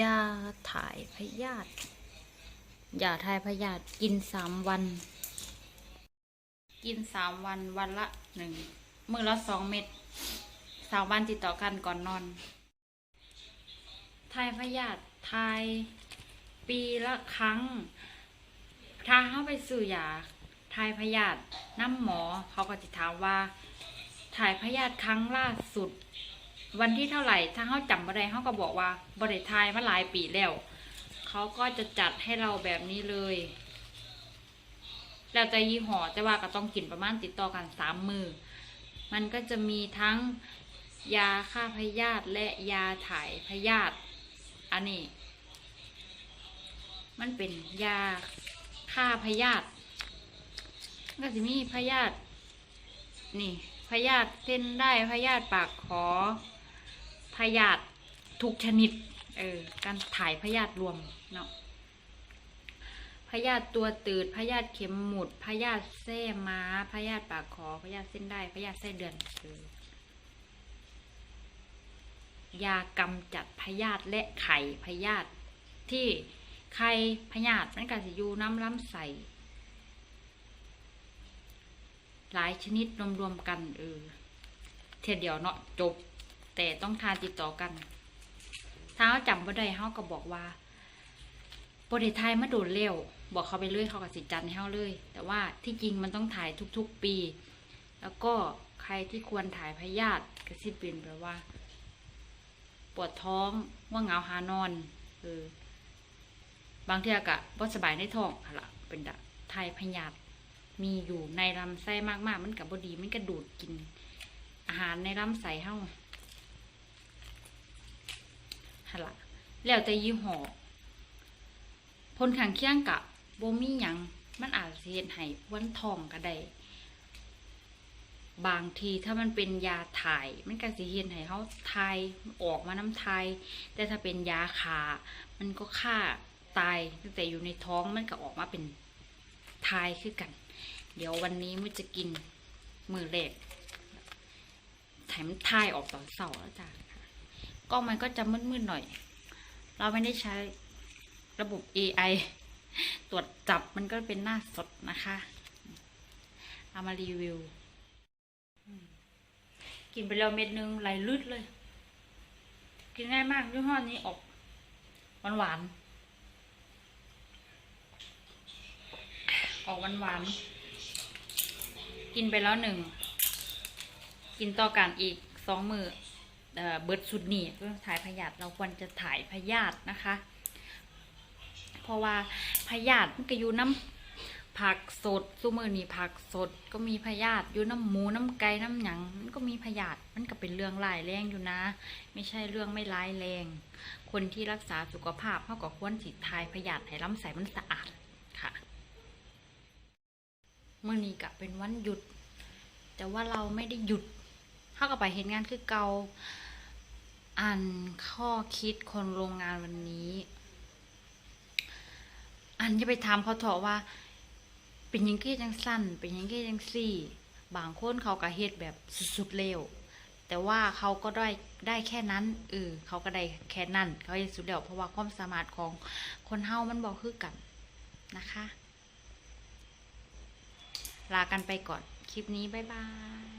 ยาถ่ายพยาธิยาถ่ายพยาธิกินสามวัน กินสามวันวันละหนึ่งมือละสองเม็ดสามวันติดต่อกันก่อนนอนถ่ายพยาธิถ่ายปีละครั้ง ถ้าเข้าไปซื้อยาถ่ายพยาธิน้ำหมอ เขาก็จะถามว่า ถ่ายพยาธิครั้งล่าสุด วันที่เท่าไหร่ถ้าเขาจำบ่ได้เขาก็บอกว่าบริทายมาหลายปีแล้วเขาก็จะจัดให้เราแบบนี้เลย แล้วแต่ยี่ห้อแต่ว่าก็ต้องกินประมาณติดต่อกันสามมือ มันก็จะมีทั้งยาฆ่าพยาธิและยาถ่ายพยาธิอันนี้ มันเป็นยาฆ่าพยาธิก็จะมีพยาธินี่พยาธิเส้นได้พยาธิปากขอ พยาธิทุกชนิด เออ การถ่ายพยาธิรวมเนาะพยาธิตัวตืดพยาธิเข็มหมุดพยาธิแส้ม้าพยาธิปากขอพยาธิเส้นได้พยาธิไส้เดือนเออยากำจัดพยาธิและไข่พยาธิที่ไข่พยาธิมันก็จะอยู่น้ำล้ำใสหลายชนิดรวมๆกันเออเทียเดียวเนาะจบ แต่ต้องทานติดต่อกัน ถ้าเขาจำบ่ได้เขาก็บอกว่าบริไทยมาโดนเร็ว บอกเขาไปเรื่อยเขาก็สิจันให้เขาเลย แต่ว่าที่จริงมันต้องถ่ายทุกๆปี แล้วก็ใครที่ควรถ่ายพยาธิก็สิเป็นแบบว่า ปวดท้องว่าเหงาหานอนเออบางเทีอากะว่สบายในท้องค่ะละเป็นดะถ่ายพยาธิมีอยู่ในลำไส้มากๆ มันกับบดีมันกระดูดกิน อาหารในลำไส้เฮา ฮะละแล้วแต่ยี่ห้อผลข้างเคียงกะบ่มีหยังมันอาจเฮ็ดให้วันทองก็ได้บางทีถ้ามันเป็นยาถ่าย มันก็สิเฮ็ดให้เฮาทายออกมาน้ำทายแต่ถ้าเป็นยาขามันก็ฆ่าตายตั้งแต่อยู่ในท้องมันก็ออกมาเป็นทายคือกัน เดี๋ยววันนี้มุจะกินมือแรกแถมทายออกตอนเสาร์แล้วจ้ะ กล้องมันก็จะมืดๆหน่อย เราไม่ได้ใช้ระบบ AI ตรวจจับมันก็เป็นหน้าสดนะคะ เอามารีวิว กินไปแล้วเม็ดนึงไหลลืดเลย กินง่ายมากยี่ห้อนี้ออกหวานหวานๆออกหวานหวานๆกินไปแล้วหนึ่ง กินต่อกันอีกสองมือ เบิดสุดนี่เพื่อถ่ายพยาธิเราควรจะถ่ายพยาธินะคะ เพราะว่าพยาธิมันก็อยู่น้ำผักสดซุมือนี่ผักสดก็มีพยาธิอยู่น้ำหมูน้ำไก่น้ำหยังมันก็มีพยาธิมันก็เป็นเรื่องร้ายแรงอยู่นะ ไม่ใช่เรื่องไม่ร้ายแรง คนที่รักษาสุขภาพเขาก็ควรสิทายพยาธิให้ลำไส้มันสะอาดค่ะเมื่อนี้ก็เป็นวันหยุด แต่ว่าเราไม่ได้หยุด เข้ากับไปเห็นงานคือเกาอ่านข้อคิดคนโรงงานวันนี้ อันจะไปถามเขาเถอะว่า เป็นยังกี้จังสั้น เป็นยังกี้จังสี่ บางคนเขาก็เฮ็ดแบบสุดๆเร็วแต่ว่าเขาก็ได้ได้แค่นั้นเออเขาก็ได้แค่นั้น เขาเฮ็ดสุดแล้วเพราะว่าความสามารถของคนเฮามันบอกคือกันนะคะ ลากันไปก่อน คลิปนี้ บ๊ายบาย